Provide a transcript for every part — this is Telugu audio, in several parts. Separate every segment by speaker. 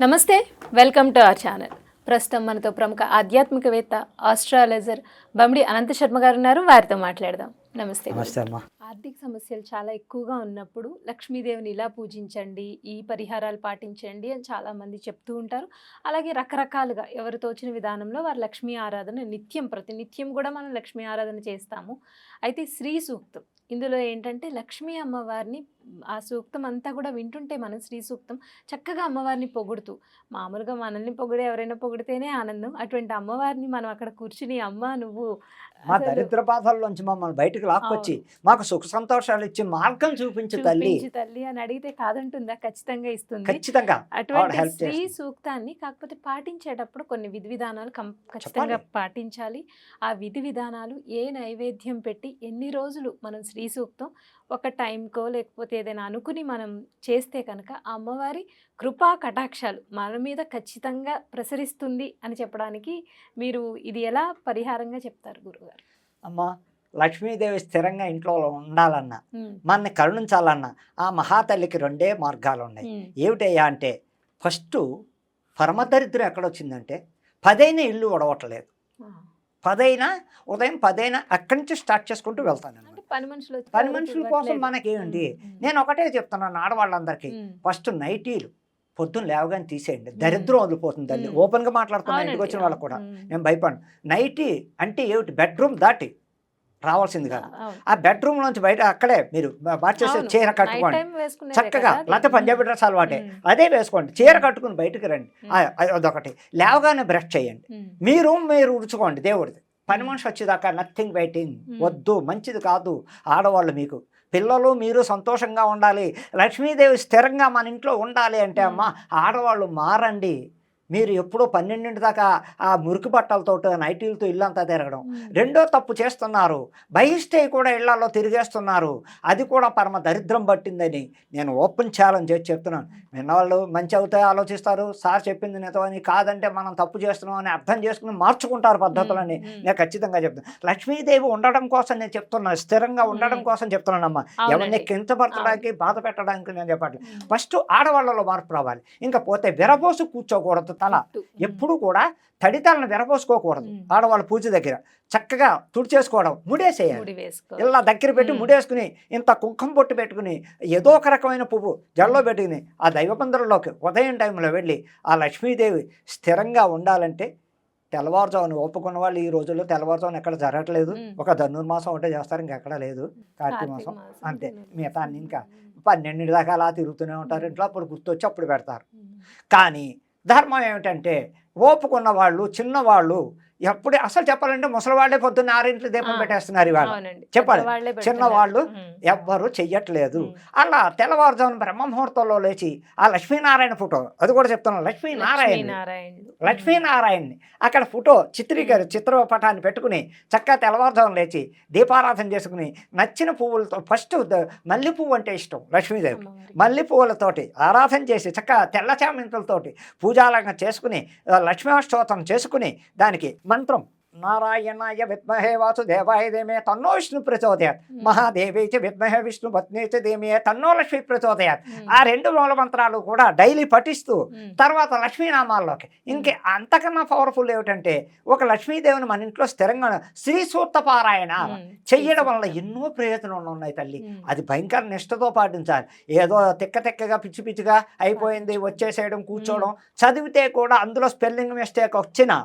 Speaker 1: నమస్తే వెల్కమ్ టు అవర్ ఛానల్. ప్రస్తుతం మనతో ప్రముఖ ఆధ్యాత్మికవేత్త ఆస్ట్రాలజర్ బమిడి అనంత శర్మ గారు ఉన్నారు. వారితో మాట్లాడదాం. నమస్తే.
Speaker 2: నమస్తే అమ్మా.
Speaker 1: ఆర్థిక సమస్యలు చాలా ఎక్కువగా ఉన్నప్పుడు లక్ష్మీదేవిని ఇలా పూజించండి ఈ పరిహారాలు పాటించండి అని చాలా మంది చెప్తూ ఉంటారు. అలాగే రకరకాలుగా ఎవరు తోచిన విధానంలో వారు లక్ష్మీ ఆరాధన నిత్యం ప్రతినిత్యం కూడా మనం లక్ష్మీ ఆరాధన చేస్తాము. అయితే శ్రీ సూక్తం ఇందులో ఏంటంటే లక్ష్మీ అమ్మవారిని ఆ సూక్తం అంతా కూడా వింటుంటే మనం శ్రీ సూక్తం చక్కగా అమ్మవారిని పొగుడుతూ మామూలుగా మనల్ని పొగిడే ఎవరైనా పొగిడితేనే ఆనందం. అటువంటి అమ్మవారిని మనం అక్కడ కూర్చుని అమ్మ నువ్వు
Speaker 2: మా దరిద్ర బాధల్లోంచి మమ్మల్ని బయటకు లాక్కొచ్చి మాకు సుఖ సంతోషాలు ఇచ్చి మార్గం చూపించు తల్లి.
Speaker 1: తల్లి అని అడిగితే కాదంటుందా? ఖచ్చితంగా ఇస్తుంది.
Speaker 2: ఖచ్చితంగా.
Speaker 1: అటువంటి స్త్రీ. సూక్తాన్ని కాకపోతే పాటించేటప్పుడు కొన్ని విధి విధానాలు ఖచ్చితంగా పాటించాలి. ఆ విధి విధానాలు ఏ నైవేద్యం పెట్టి ఎన్ని రోజులు మనం శ్రీ సూక్తం ఒక టైంకో లేకపోతే ఏదైనా అనుకుని మనం చేస్తే కనుక ఆ అమ్మవారి కృపా కటాక్షాలు మన మీద ఖచ్చితంగా ప్రసరిస్తుంది అని చెప్పడానికి మీరు ఇది ఎలా పరిహారంగా చెప్తారు గురుగారు
Speaker 2: అమ్మా లక్ష్మీదేవి స్థిరంగా ఇంట్లో ఉండాలన్నా మనని కరుణించాలన్నా ఆ మహాతల్లికి రెండే మార్గాలు ఉన్నాయి ఏమిటయ్యా అంటే ఫస్ట్ పరమదరిద్రం ఎక్కడొచ్చిందంటే పదైన ఇల్లు ఉడవట్లేదు. పదైనా ఉదయం పదైనా అక్కడి నుంచి స్టార్ట్ చేసుకుంటూ వెళ్తాను
Speaker 1: పని మనుషులు
Speaker 2: పని. కోసం
Speaker 1: ఉమ్,
Speaker 2: నేను ఒకటే చెప్తున్నాను ఆడవాళ్ళందరికీ. ఫస్ట్ నైటీలు. పొద్దున్న లేవగానే తీసేయండి. దరిద్రం వదిలిపోతుంది తల్లి.
Speaker 1: మ్మ్.
Speaker 2: ఓపెన్గా మాట్లాడుతున్నా ఇంటికి వచ్చిన వాళ్ళకి కూడా. నేను భయపడను. నైటీ అంటే ఏమిటి? బెడ్రూమ్ దాటి రావాల్సింది కాదు. ఆ బెడ్రూమ్ నుంచి బయట అక్కడే మీరు మార్చేసి
Speaker 1: అవును.
Speaker 2: చీర కట్టుకోండి. చక్కగా. లేకపోతే పంజాబీ డ్రెస్ అలవాటే. అదే వేసుకోండి. చీర కట్టుకుని బయటకు రండి. అదొకటి. లేవగానే బ్రష్ చేయండి. మీ రూమ్ మీరు ఉడుచుకోండి దేవుడిది. పని. మనిషి వచ్చేదాకా నథింగ్ వెయిటింగ్
Speaker 1: మ్మ్.
Speaker 2: వద్దు మంచిది కాదు ఆడవాళ్ళు మీకు పిల్లలు మీరు సంతోషంగా ఉండాలి లక్ష్మీదేవి స్థిరంగా మన ఇంట్లో ఉండాలి అంటే
Speaker 1: మ్మ్.
Speaker 2: అమ్మ ఆడవాళ్ళు మారండి మీరు ఎప్పుడో పన్నెండింటి దాకా ఆ మురికి బట్టలతో నైటీలతో ఇల్లంతా తిరగడం. రెండో తప్పు చేస్తున్నారు. బహిష్టే కూడా ఇళ్ళలో తిరిగేస్తున్నారు. అది కూడా పరమ దరిద్రం పట్టిందని నేను ఓపెన్ ఛాలెంజ్ చేసి చెప్తున్నాను. విన్నవాళ్ళు మంచి అవుతాయి ఆలోచిస్తారు. సార్ చెప్పింది నిజమని కాదంటే మనం తప్పు చేస్తున్నాం అని అర్థం చేసుకుని మార్చుకుంటారు పద్ధతులని. నేను ఖచ్చితంగా చెప్తాను లక్ష్మీదేవి ఉండడం కోసం నేను చెప్తున్నాను స్థిరంగా ఉండడం. కోసం చెప్తున్నానమ్మా. ఎవరిని కించపరచడానికి బాధ పెట్టడానికి నేను చెప్పట్లేదు. ఫస్ట్ ఆడవాళ్ళలో మార్పు రావాలి. ఇంకా పోతే విరబోసు కూర్చోకూడదు. తల. ఎప్పుడు కూడా తడితలను విరబోసుకోకూడదు.
Speaker 1: మ్మ్.
Speaker 2: ఆడవాళ్ళ పూజ దగ్గర చక్కగా తుడిచేసుకోవడం ముడేసేయాలి. ఇలా దగ్గర పెట్టి. ముడేసుకుని ఇంత కుంకం పొట్టు పెట్టుకుని ఏదో ఒక రకమైన పువ్వు జల్లో పెట్టుకుని ఆ దైవబంధంలోకి ఉదయం టైంలో వెళ్ళి ఆ లక్ష్మీదేవి స్థిరంగా ఉండాలంటే తెల్లవారుజామున ఒప్పుకున్న వాళ్ళు ఈ రోజుల్లో తెల్లవారుజామున ఎక్కడ జరగట్లేదు. ఒక ధనుర్మాసం ఉంటే చేస్తారు ఇంకెక్కడ లేదు. కార్తీక మాసం. అంతే. మిగతా ఇంకా పన్నెండు దాకా అలా తిరుగుతూనే ఉంటారు. ఇంట్లో అప్పుడు గుర్తొచ్చి అప్పుడు పెడతారు. కానీ ధర్మం ఏమిటంటే ఓపుకున్న వాళ్ళు చిన్నవాళ్ళు ఎప్పుడు అసలు చెప్పాలంటే ముసలివాళ్ళే పొద్దున్న ఆరింట్లు దీపం. పెట్టేస్తున్నారు ఇవాళ చెప్పాలి. చిన్నవాళ్ళు ఎవ్వరు చెయ్యట్లేదు. అలా తెల్లవారుజామున బ్రహ్మ ముహూర్తంలో లేచి ఆ లక్ష్మీనారాయణ ఫోటో అది కూడా చెప్తున్నాను లక్ష్మీనారాయణ. లక్ష్మీనారాయణని అక్కడ ఫోటో చిత్రీకరి చిత్రపటాన్ని పెట్టుకుని చక్కగా తెల్లవారుజామున లేచి దీపారాధన చేసుకుని నచ్చిన పువ్వులతో ఫస్ట్ మల్లె పువ్వు అంటే ఇష్టం లక్ష్మీదేవి. మల్లె పువ్వులతోటి ఆరాధన చేసి చక్కగా తెల్ల చామంతులతోటి పూజాలంగా చేసుకుని ఆ, లక్ష్మీష్టోత్రం చేసుకుని దానికి మంత్రం. నారాయణాయ విద్మహే వాసుదేవాయ ధీమే తన్నో విష్ణు ప్రచోదయాత్ మహాదేవి చ విద్మహే విష్ణు పత్ని చ ధీమే తన్నో లక్ష్మి ప్రచోదయాత్ ఆ రెండు మూల మంత్రాలు కూడా డైలీ పఠిస్తూ తర్వాత లక్ష్మీనామాల్లోకి। ఇంకే అంతకన్నా పవర్ఫుల్ ఏమిటంటే ఒక లక్ష్మీదేవిని మన ఇంట్లో స్థిరంగా శ్రీ సూక్త పారాయణ చెయ్యడం వల్ల ఎన్నో ప్రయోజనాలు ఉన్నాయి తల్లి. అది భయంకర నిష్టతో పాటించాలి. ఏదో తిక్క తిక్కగా పిచ్చి పిచ్చిగా అయిపోయింది వచ్చేసేయడం కూర్చోవడం చదివితే కూడా అందులో స్పెల్లింగ్ మిస్టేక్ వచ్చినా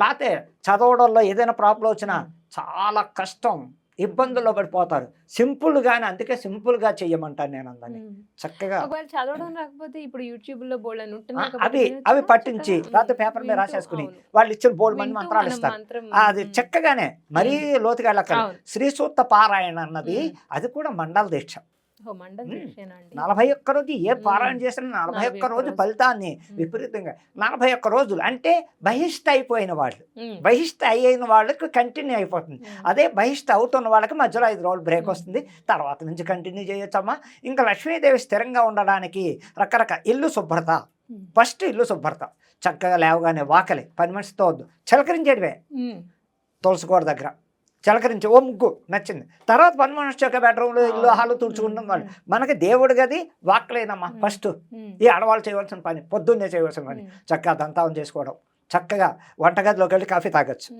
Speaker 2: లేకపోతే చదవడంలో ఏదైనా ప్రాబ్లం వచ్చినా. చాలా కష్టం ఇబ్బందుల్లో పడిపోతారు సింపుల్గానే అందుకే సింపుల్గా చెయ్యమంటాను నేను అందరినీ. చక్కగా
Speaker 1: చదవడం రాకపోతే ఇప్పుడు
Speaker 2: యూట్యూబ్లో
Speaker 1: కాబట్టి
Speaker 2: అవి అవి పట్టించి
Speaker 1: ఉమ్,
Speaker 2: పేపర్ మీద రాసేసుకుని. వాళ్ళు ఇచ్చిన బోర్డు మంది మంత్రాలు ఇస్తారు అది చక్కగానే మరీ లోతుగా
Speaker 1: అవును.
Speaker 2: శ్రీ సూక్త పారాయణ అన్నది. అది కూడా మండల దీక్ష నలభై ఒక్క రోజు ఏ. పారాయణ చేసినా నలభై ఒక్క రోజు. ఫలితాన్ని. విపరీతంగా నలభై ఒక్క రోజులు అంటే బహిష్ట అయిపోయిన వాళ్ళు. బహిష్ట అయిన వాళ్ళకి కంటిన్యూ అయిపోతుంది. అదే బహిష్ట అవుతున్న వాళ్ళకి మధ్యలో ఐదు రోజులు బ్రేక్. వస్తుంది. తర్వాత నుంచి కంటిన్యూ చేయొచ్చమ్మా. ఇంకా లక్ష్మీదేవి స్థిరంగా ఉండడానికి రకరకాల ఇల్లు శుభ్రత. ఫస్ట్ ఇల్లు శుభ్రత. చక్కగా లేవగానే వాకలి. పని మనిషితో వద్దు చిలకరించేటివే. తులసి కోట దగ్గర. చిలకరించి ఓ ముగ్గు నచ్చింది తర్వాత పని మనిషి యొక్క బెడ్రూమ్లో ఇల్లు హాలు తుడుచుకుంటాం వాళ్ళు మనకి దేవుడి గది వాక్లేనమ్మా. ఫస్ట్. ఈ ఆడవాళ్ళు చేయవలసిన పని పొద్దున్నే చేయవలసిన పని. చక్కగా దంతావం చేసుకోవడం చక్కగా వంటగదిలోకి వెళ్ళి కాఫీ తాగొచ్చు.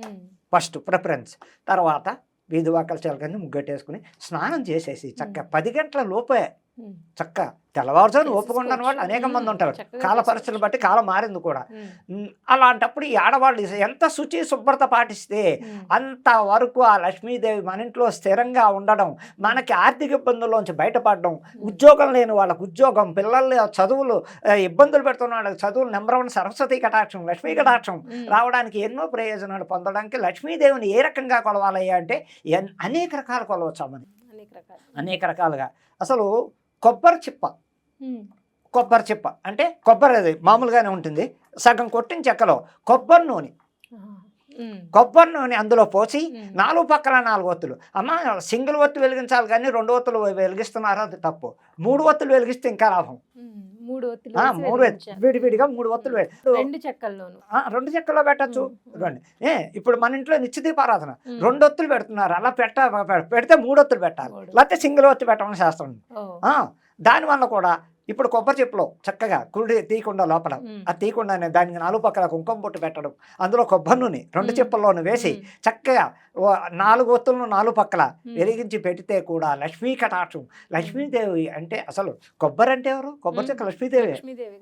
Speaker 2: ఫస్ట్ ప్రిఫరెన్స్ తర్వాత వీధి వాకలు చిలకని ముగ్గట్టేసుకుని స్నానం చేసేసి చక్క పది గంటల లోపే. చక్క. తెల్లవారుజాను. ఒప్పుకున్న వాళ్ళు అనేక మంది ఉంటారు కాల. పరిస్థితులు బట్టి కాలం మారింది కూడా. అలాంటప్పుడు ఈ ఆడవాళ్ళు ఎంత శుచి శుభ్రత పాటిస్తే
Speaker 1: ఉమ్.
Speaker 2: అంతవరకు ఆ లక్ష్మీదేవి మన ఇంట్లో స్థిరంగా ఉండడం మనకి ఆర్థిక ఇబ్బందుల్లోంచి బయటపడడం ఉద్యోగం లేని వాళ్ళకు ఉద్యోగం పిల్లలు చదువులు ఇబ్బందులు పెడుతున్న వాళ్ళకి చదువులు నెంబర్ వన్ సరస్వతి కటాక్షం లక్ష్మీ కటాక్షం. రావడానికి ఎన్నో ప్రయోజనాలు పొందడానికి లక్ష్మీదేవిని ఏ రకంగా కొలవాలయ్యా అంటే అనేక రకాలు
Speaker 1: రకాలు.
Speaker 2: అనేక రకాలుగా. అసలు కొబ్బరి చిప్ప. కొబ్బరి చిప్ప అంటే కొబ్బరి అది మామూలుగానే ఉంటుంది సగం కొట్టిన చెక్కలో కొబ్బరి నూనె. కొబ్బరి నూనె అందులో పోసి. నాలుగు పక్కల నాలుగు ఒత్తులు అమ్మ సింగిల్ ఒత్తు వెలిగించాలి కానీ రెండు ఒత్తులు వెలిగిస్తున్నారు అది తప్పు మూడు ఒత్తులు వెలిగిస్తే ఇంకా లాభం.
Speaker 1: మూడు ఒత్తులు.
Speaker 2: విడివిడిగా మూడు ఒత్తులు
Speaker 1: రెండు చెక్కల్లోను.
Speaker 2: రెండు చెక్కల్లో పెట్టచ్చు. రండి. ఏ ఇప్పుడు మన ఇంట్లో నిత్య దీపారాధన
Speaker 1: ఉమ్.
Speaker 2: రెండు ఒత్తులు పెడుతున్నారు. అలా పెట్ట పెడితే మూడు ఒత్తులు పెట్టాలి. లేకపోతే సింగిల్ ఒత్తు పెట్టమని శాస్త్రం దానివల్ల కూడా ఇప్పుడు కొబ్బరి చెప్పులో చక్కగా కుడి తీయకుండా లోపల. ఆ తీయకుండానే దానికి నాలుగు పక్కల కుంకుమ పొట్టు పెట్టడం అందులో కొబ్బరి నూనె రెండు. చెప్పుల్లోనూ వేసి. చక్కగా నాలుగు ఒత్తులను నాలుగు పక్కల. వెలిగించి పెడితే కూడా లక్ష్మీ కటాక్షం లక్ష్మీదేవి అంటే అసలు కొబ్బరి అంటే ఎవరు కొబ్బరి చెక్క లక్ష్మీదేవి.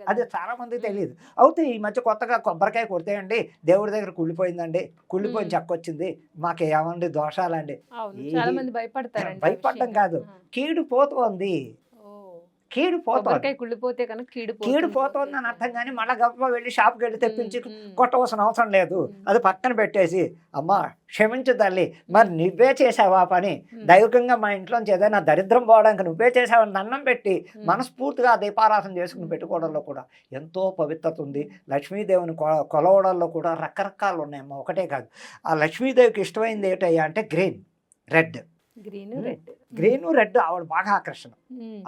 Speaker 2: అది చాలా మందికి తెలియదు అయితే ఈ మధ్య కొత్తగా కొబ్బరికాయ కొడితేయండి దేవుడి దగ్గర కుళ్ళిపోయిందండి కుళ్ళిపోయిన. చెక్క వచ్చింది మాకు ఏమండి దోషాలండి భయపడడం. కాదు. కీడు పోతోంది
Speaker 1: ఓ.
Speaker 2: కీడు పోతోంది
Speaker 1: కొబ్బరికాయ కుళ్ళిపోతే కనుక కీడు
Speaker 2: కీడు పోతోంది అని అర్థం కానీ మళ్ళీ గప్ప వెళ్ళి షాప్కి వెళ్ళి తెప్పించి. కొట్టవలసిన అవసరం లేదు. అది పక్కన పెట్టేసి అమ్మా క్షమించు తల్లి మరి నువ్వే చేసావా పని. దైవికంగా మా ఇంట్లోంచి ఏదైనా దరిద్రం పోవడానికి నువ్వే చేసావని దండం పెట్టి. మనస్ఫూర్తిగా దీపారాధన చేసుకుని పెట్టుకోవడంలో కూడా ఎంతో పవిత్రత ఉంది లక్ష్మీదేవిని కొ- కొలవడంలో కూడా రకరకాలు ఉన్నాయమ్మా ఒకటే కాదు ఆ లక్ష్మీదేవికి ఇష్టమైంది ఏంటయ్యా అంటే green red
Speaker 1: green. Red
Speaker 2: green red ఆవిడ బాగా ఆకర్షణ.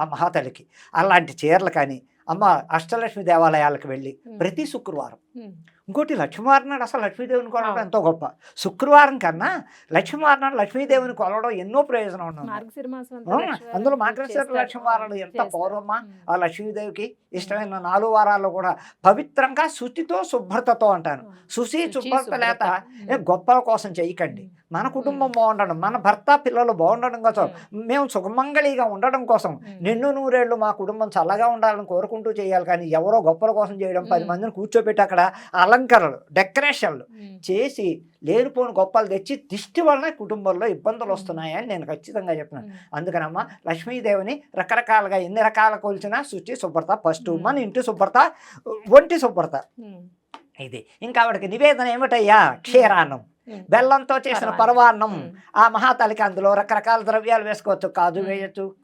Speaker 2: ఆ మహాతలికి అలాంటి చీరలు కానీ అమ్మ అష్టలక్ష్మి దేవాలయాలకు వెళ్ళి. ప్రతి శుక్రవారం. ఇంకోటి లక్ష్మీవారం నాడు అసలు లక్ష్మీదేవిని కొలవడం. ఎంతో గొప్ప శుక్రవారం కన్నా లక్ష్మీవారం నాడు లక్ష్మీదేవిని కొలవడం ఎన్నో ప్రయోజనం ఉన్నది అందులో
Speaker 1: చేస్తారు.
Speaker 2: లక్ష్మీవారాలు ఎంత. పౌర్వమా. ఆ లక్ష్మీదేవికి ఇష్టమైన నాలుగు వారాల్లో కూడా పవిత్రంగా శుచితో శుభ్రతతో అంటాను. శుచి శుభ్రత. లేత గొప్పల కోసం చేయకండి మన కుటుంబం బాగుండడం మన భర్త పిల్లలు బాగుండడం కోసం మేము సుఖమంగళిగా ఉండడం కోసం. నిన్ను నూరేళ్ళు మా కుటుంబం చల్లగా ఉండాలని కోరుకుంటూ చేయాలి కానీ ఎవరో గొప్పల కోసం చేయడం పది. మందిని కూర్చోబెట్టి అక్కడ అలంకరణలు డెకరేషన్లు. చేసి లేనిపోని గొప్పలు తెచ్చి దిష్టి వలన కుటుంబంలో ఇబ్బందులు వస్తున్నాయని నేను ఖచ్చితంగా చెప్తున్నాను. అందుకనమ్మ లక్ష్మీదేవిని రకరకాలుగా ఎన్ని రకాల కొలిచినా శుచి శుభ్రత ఫస్ట్. మన ఇంటి శుభ్రత ఒంటి శుభ్రత. ఇది ఇంకా ఆవిడకి నివేదన ఏమిటయ్యా క్షీరాన్నం. బెల్లంతో చేసిన
Speaker 1: పరమాన్నం.
Speaker 2: ఆ మహాతలికి అందులో రకరకాల ద్రవ్యాలు వేసుకోవచ్చు. కాజు. వేయచ్చు.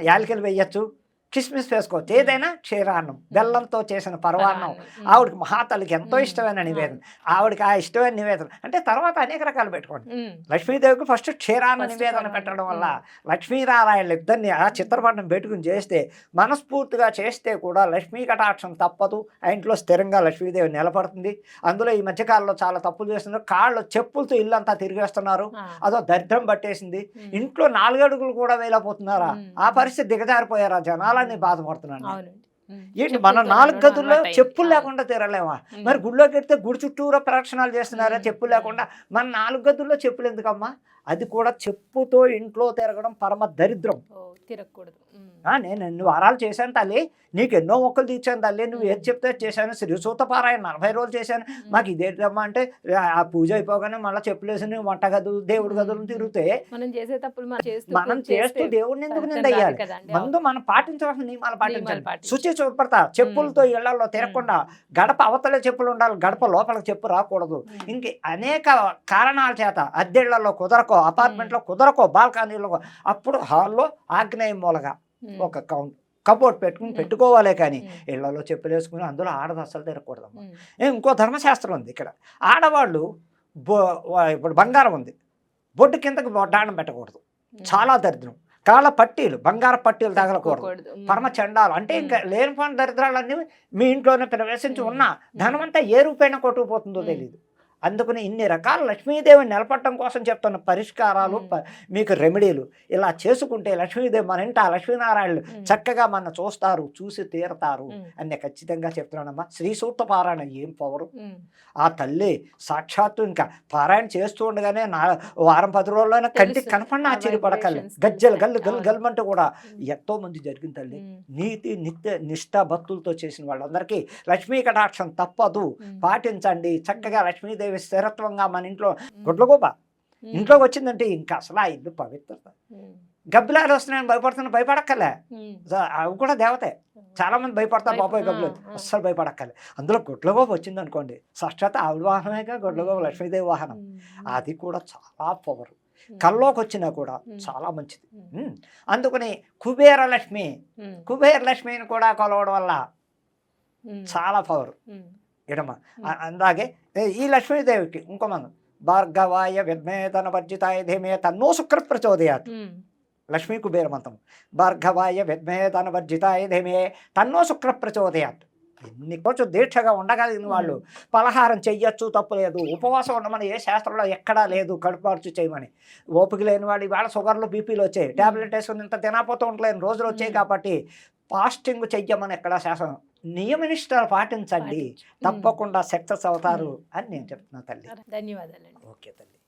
Speaker 2: యాలకులు వేయచ్చు. కిస్మిస్ వేసుకోవచ్చు ఏదైనా క్షీరాన్నం బెల్లంతో చేసిన పరవాన్నం. ఆవిడకి మహాతలికి ఎంతో. ఇష్టమైన నివేదన ఆవిడకి ఆ ఇష్టమైన నివేదన అంటే తర్వాత అనేక రకాలు పెట్టుకోండి. లక్ష్మీదేవికి ఫస్ట్ క్షీరాన్న నివేదన. పెట్టడం వల్ల. లక్ష్మీనారాయణ ఇద్దరిని ఆ చిత్రపటం పెట్టుకుని చేస్తే మనస్ఫూర్తిగా చేస్తే కూడా లక్ష్మీ కటాక్షం తప్పదు ఆ ఇంట్లో స్థిరంగా లక్ష్మీదేవి నిలబడుతుంది అందులో ఈ మధ్యకాలంలో చాలా తప్పులు చేస్తున్నారు కాళ్ళు చెప్పులతో ఇల్లంతా తిరిగేస్తున్నారు
Speaker 1: ఆ.
Speaker 2: అదో దరిద్రం పట్టేసింది. ఇంట్లో నాలుగడుగులు కూడా వేయలేకపోతున్నారా
Speaker 1: ఉమ్.
Speaker 2: ఆ పరిస్థితి దిగజారిపోయారా జనాలని బాధపడుతున్నాను నేను.
Speaker 1: ఉమ్.
Speaker 2: ఏంటి మన నాలుగు గదుల్లో. చెప్పులు. లేకుండా తిరగలేమా
Speaker 1: ఉమ్.
Speaker 2: మరి గుళ్ళోకి వెళ్తే గుడి చుట్టూరా ప్రదక్షిణాలు చేస్తున్నారా. చెప్పులు లేకుండా మన నాలుగు గదుల్లో చెప్పులు ఎందుకమ్మా అది కూడా చెప్పుతో ఇంట్లో తిరగడం పరమ దరిద్రం.
Speaker 1: తిరగకూడదు.
Speaker 2: నేను ఎన్ని వారాలు చేశాను తల్లి నీకు ఎన్నో మొక్కలు తీర్చాను తల్లి నువ్వు ఏది చెప్తే చేశాను శ్రీసూత పారాయణ నలభై రోజులు చేశాను. మాకు ఇదేంటమ్మా అంటే ఆ, పూజ అయిపోగానే మళ్ళీ చెప్పులు వేసి వంట గదులు దేవుడి గదులు తిరిగితే
Speaker 1: మనం చేసే తప్పులు మనం చేస్తూ
Speaker 2: దేవుడిని ఎందుకు నిందయ్యాలి. ముందు మనం పాటించవలసిన నియమాలు పాటించాలి. శుచి శుభ్రత చెప్పులతో ఇళ్ళలో తిరగకుండా గడప అవతల చెప్పులు ఉండాలి గడప లోపలికి చెప్పు రాకూడదు. ఇంక అనేక కారణాల చేత అద్దెళ్ళలో కుదరకో అపార్ట్మెంట్లో కుదరకో బాల్కనీలో అప్పుడు హాల్లో ఆగ్నేయ మూలగా
Speaker 1: ఉమ్.
Speaker 2: ఒక కౌంట్ కబోర్డ్ పెట్టుకుని
Speaker 1: ఉమ్.
Speaker 2: పెట్టుకోవాలే కానీ. ఇళ్ళలో చెప్పులు వేసుకుని అందులో ఆడది అసలు తిరగకూడదు
Speaker 1: ఉమ్.
Speaker 2: ఇంకో ధర్మశాస్త్రం ఉంది ఇక్కడ ఆడవాళ్ళు బో ఇప్పుడు బంగారం ఉంది బొడ్డు కిందకి బొడ్డాణం పెట్టకూడదు. చాలా దరిద్రం కాళ్ళ పట్టీలు బంగార పట్టీలు తగలకూడదు. పరమ చండాలు అంటే ఇంకా లేనిపోయిన దరిద్రాలన్నీ మీ ఇంట్లోనే ప్రవేశించి ఉన్నా ధనం అంతా ఏ రూపైనా కొట్టుకుపోతుందో. తెలియదు అందుకని ఇన్ని రకాల లక్ష్మీదేవిని నిలపడటం కోసం చెప్తున్న పరిష్కారాలు మీకు రెమెడీలు. ఇలా చేసుకుంటే లక్ష్మీదేవి మన ఇంట లక్ష్మీనారాయణలు. చక్కగా మన చూస్తారు చూసి తీరతారు. అని ఖచ్చితంగా చెప్తున్నానమ్మా. శ్రీ సూక్త పారాయణ ఏం పవరు? ఆ తల్లి సాక్షాత్తు ఇంకా పారాయణ చేస్తూ ఉండగానే నా వారం పది రోజుల్లోనే కంటికి. కనపడిన ఆశ్చర్యపడకల్లి గజ్జలు. గల్లు గల్లు. గల్మంటూ కూడా ఎంతో మంది జరిగింది తల్లి. నీతి నిత్య నిష్ఠా భక్తులతో చేసిన వాళ్ళందరికీ లక్ష్మీ కటాక్షం తప్పదు. పాటించండి. చక్కగా లక్ష్మీదేవి స్థిరత్వంగా మన ఇంట్లో
Speaker 1: ఉమ్,
Speaker 2: ఇంట్లోకి వచ్చిందంటే ఇంకా అసలు ఆ ఇల్లు పవిత్రత. గబ్బిలాలు వస్తున్నాయని భయపడుతున్నా భయపడక్కలే అవి కూడా దేవతే. చాలా మంది భయపడతారు
Speaker 1: భయప-
Speaker 2: బాబాయ్ గబ్బులు. అస్సలు భయపడక్కలే అందులో గుడ్లగోబ వచ్చింది అనుకోండి సాక్షాత్ ఆవిడ వాహనమేగా గుడ్లగోబ
Speaker 1: ఉమ్.
Speaker 2: లక్ష్మీదేవి వాహనం. అది కూడా చాలా పవర్. కల్లోకి వచ్చినా కూడా. చాలా మంచిది. అందుకని కుబేర లక్ష్మి కుబేర లక్ష్మిని కూడా కొలవడం వల్ల చాలా పవర్.
Speaker 1: ఉమ్,
Speaker 2: ఇడమ
Speaker 1: ఉమ్.
Speaker 2: అ- అలాగే ఏ- ఈ లక్ష్మీదేవికి ఇంకో మనం భార్గవాయ విద్మే తన వర్జితాయ ధీమే తన్నో శుక్ర ప్రచోదయాత్. లక్ష్మీ కుబేర మంత్రం. భార్గవాయ విద్మే తన వర్జితాయ ధీమే తన్నో శుక్ర ప్రచోదయాత్. ఎన్ని కొంచెం దీక్షగా ఉండగలిగిన వాళ్ళు. పలహారం చెయ్యొచ్చు తప్పులేదు ఉపవాసం ఉండమని ఏ శాస్త్రంలో ఎక్కడా లేదు కడుపార్చు చేయమని. ఓపిక లేని వాడు ఇవాళ షుగర్లు బీపీలు వచ్చాయి. టాబ్లెట్ వేసుకుని ఇంత తినకపోతూ ఉండలేని. రోజులు వచ్చాయి. కాబట్టి ఫాస్టింగ్ చెయ్యమని ఎక్కడా శాస్త్రం నియమనిష్టాలు పాటించండి. తప్పకుండా సక్సెస్ అవుతారు అని నేను చెప్తున్నా తల్లి.
Speaker 1: ధన్యవాదాలండి.
Speaker 2: ఓకే తల్లి.